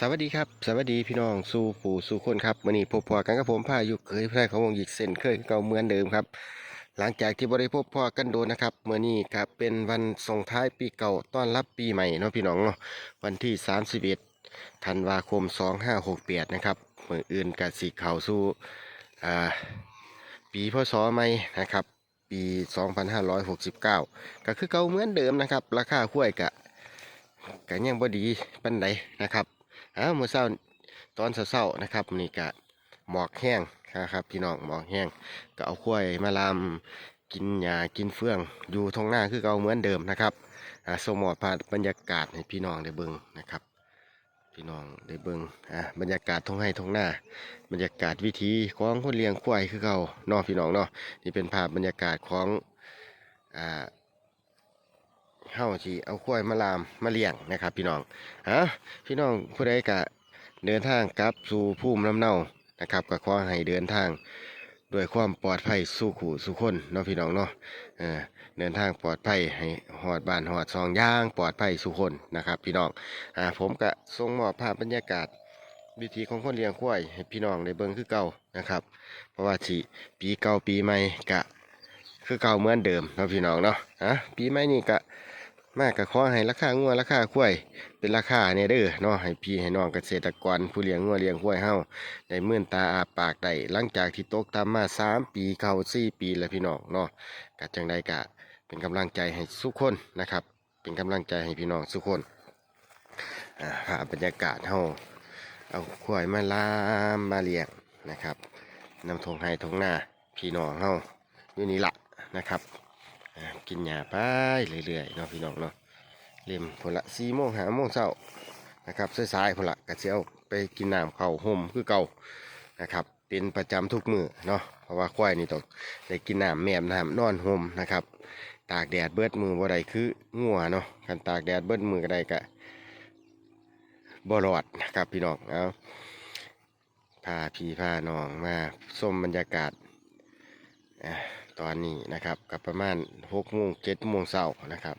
สวัสดีครับสวัสดีพี่น้องสู่ปู่สู่คนครับวันนี้พบพอกันกับผมพายุเคยแพร่ของวงหยิกเส้นเคยเก่าเหมือนเดิมครับ หลังจากที่บริพบพอกันโดนนะครับเมื่อนี้ครับเป็นวันส่งท้ายปีเก่าต้อนรับปีใหม่เนาะพี่น้องเนาะวันที่ 31ธันวาคม 2568นะครับเมื่ออื่นกับสีเข่าสู่ปีพศใหม่นะครับ ปี 2569 ก็คือเก่าเหมือนเดิมนะครับ ราคาข้วยกะก็ยังบ่ดีปานใดนะครับ อ้าวมื้อเช้าตอนเช้าๆนะครับนี่ก็หมอกแห้งนะครับพี่น้องหมอกแห้งก็เอาข้วยมาลามกินหญ้ากินเฟื่องอยู่ท้องหน้าคือเก่าเหมือนเดิมนะครับอ่าสมอดภาพบรรยากาศให้พี่น้องได้เบิ่งนะครับ พี่น้องได้เบิ่งอ่าบรรยากาศท้องไร่ท้องหน้า บรรยากาศวิถีของคนเลี้ยงควายคือเก่าเนาะพี่น้องเนาะนี่เป็นภาพบรรยากาศของอ่า เฮาที่เอาควายมาลามมาเลี้ยงนะครับ พี่น้องฮะพี่น้องผู้ใดกะเดินทางกลับสู่ภูมิลำเนานะครับก็ขอให้เดินทางด้วยความปลอดภัยสู่ขู่สู่คนเนาะพี่น้องเนาะเออเดินทางปลอดภัยให้หอดบ้านหอดซองย่างปลอดภัยสู่คนนะครับพี่น้องอ่าผมก็ส่งมอบภาพบรรยากาศ วิธีของคนเลี้ยงควายให้พี่น้องได้เบิ่งคือเก่านะครับ เพราะว่าสิปีเก่าปีใหม่กะ คือเก่าเหมือนเดิมเนาะพี่น้องเนาะฮะปีใหม่นี่กะ มากก็ขอให้ราคางัวราคาควายเป็นราคาเนี่ยเด้อเนาะให้พี่ให้น้องเกษตรกรผู้เลี้ยงงัวเลี้ยงควายเฮาได้มื่นตาอาปากได้หลังจากที่ตกตามมาสามปีเข้าสี่ปีแล้วพี่น้องเนาะกะจังใดกะเป็นกำลังใจให้ทุกคนนะครับ เป็นกำลังใจให้พี่น้องทุกคนอ่าภาพบรรยากาศเฮาเอาควายมาลามมาเลี้ยงนะครับนำทงไห้ทงหน้าพี่น้องเฮาอยู่นี่ละนะครับ กินหญ้าไปเรื่อยๆเนาะพี่น้องเนาะเล่มพนละสี่โมงหาโมงเช้านะครับสายๆพนละกระเจียวไปกินน้ำเข่าห่มคือเก่านะครับ เป็นประจำทุกมือเนาะเพราะว่าควายนี่ต้องได้กินน้ำแม่มน้ำนอนห่มนะครับ ตากแดดเบิดมือบ่ได้คืองัวเนาะกันตากแดดเบิดมือก็ได้กะบ่รอดนะครับพี่น้องเอาพาพี่พาน้องมาชมบรรยากาศอะ ตอนนี้นะครับกับประมาณหกโมงเจ็ดโมงเช้านะครับ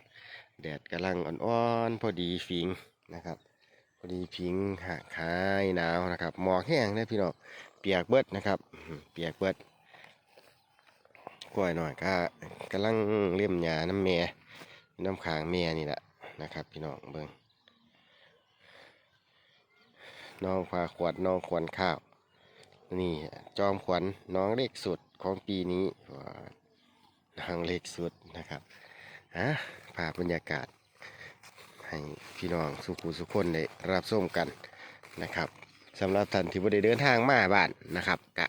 แดดกำลังอ่อนๆ พอดีฟิงนะครับพอดีฟิงหาคายหนาวนะครับหมอกแห้งเลยพี่น้องเปียกเบิดนะครับเปียกเบิดกล้วยหน่อยก็กำลังเลี่ยมหญ้าน้ำเมียน้ำขางเมียนี่แหละนะครับ พี่น้องเบิ่งน้องพาขวดน้องขวัญข้าว นี่จอมขวัญน้องเล็กสุด ของปีนี้ว้างเล็กสุดนะครับฮะภาพบรรยากาศ ให้พี่น้องสุขุสุขคนได้รับชมกันนะครับสำหรับท่านที่บ่ได้เดินทางมาบ้านนะครับกะ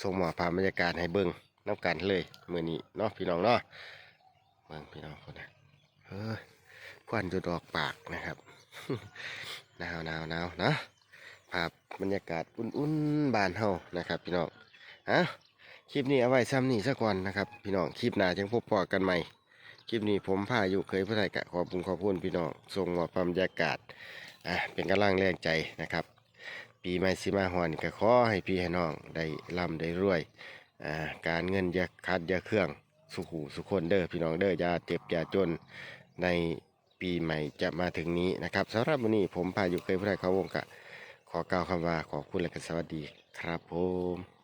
ส่งหมอภาพบรรยากาศให้เบิ่งน้ำกันเลยมื้อนี้เนาะพี่น้องเนาะเบิ่งพี่น้องคนนะเฮ้ยควันจะดอกปากนะครับหนาวหนาวหนาวนะภาพบรรยากาศอุ่นๆบานเฮานะครับ พี่น้องฮะ คลิปนี้เอาไว้ซ้ำนี่ซะก่อนนะครับ พี่น้องคลิปหน้าจังพบปอกันใหม่ คลิปนี้ผมพาอยู่เคยพระไทยกะขอบคุณขอบคุณพี่น้องส่งมอบความบรรยากาศอะเป็นกำลังแรงใจนะครับ ปีใหม่สิมาฮอนก็ขอให้พี่ให้น้องได้ร่ำได้รวยอ่าการเงินอย่าขาดอย่าเครื่องสุขูสุขคนเด้อพี่น้องเด้ออย่าเจ็บอย่าจนในปีใหม่จะมาถึงนี้นะครับสำหรับวันนี้ผมพาอยู่เคยพระไทยเขาวงกะขอกล่าวคำว่าขอบคุณและก็สวัสดีครับผม